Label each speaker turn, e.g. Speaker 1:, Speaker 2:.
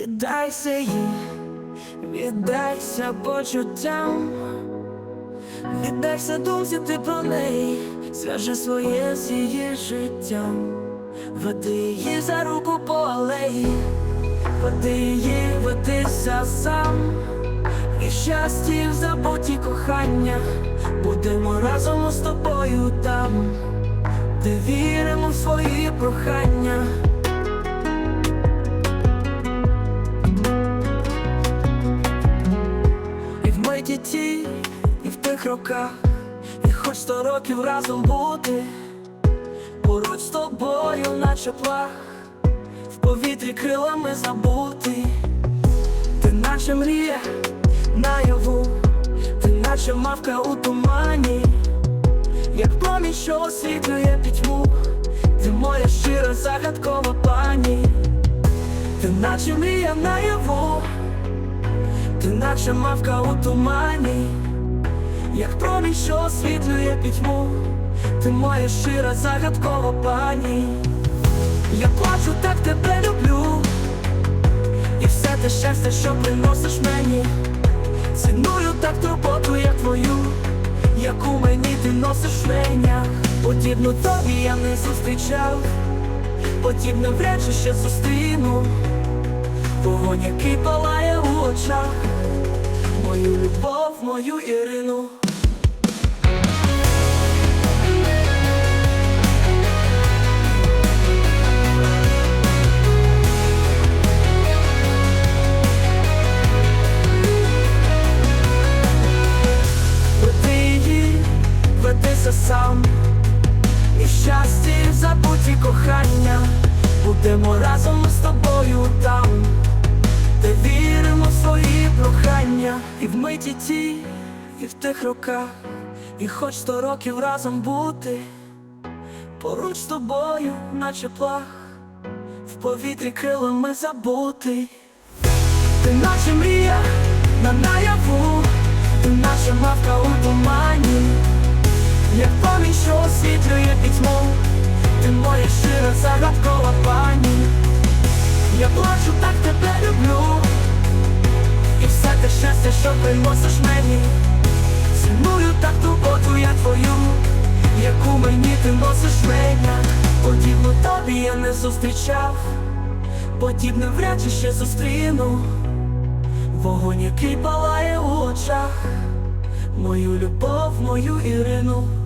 Speaker 1: Віддайся їй, віддайся почуттям, віддайся думці ти про неї, зв'яжи своє з її життям, веди її за руку по алеї, веди її, ведися сам, і щастя, в забуті кохання, будемо разом з тобою там, де віримо в свої прохання. І в і в тих роках, і хоч сто років разом бути, поруч з тобою, наче плах, в повітрі крилами забути, ти наче мрія наяву, ти наче мавка у тумані, як промінь, що освітлює пітьму, ти моя щира загадкова пані, ти наче мрія наяву. Ти наче мавка у тумані, як промінь, що освітлює пітьму, ти моя щира загадкова пані. Я плачу, так тебе люблю, і все те щастя, що приносиш мені, ціную так турботу, як твою, яку мені ти носиш в менях. Подібну тобі я не зустрічав, подібне вряд чи ще зустріну. Вогонь, який палає у очах, мою любов, мою Ірину. Ведися сам, і щастя, забуті кохання, будемо разом з тобою там, свої прохання, і в миті ті, і в тих роках, і хоч сто років разом бути, поруч з тобою, наче плах, в повітрі крилами забути. Ти наче мрія на наяву, ти наче мавка у тумані, як пам'ять, що освітлює пітьму, ти моя щира загадкова пані. Я плачу, так тебе що приносиш мені, ціную так турботу я твою, яку мені ти носиш мене, подібну тобі я не зустрічав, подібне вряд чи ще зустріну. Вогонь, який палає у очах, мою любов, мою Ірину.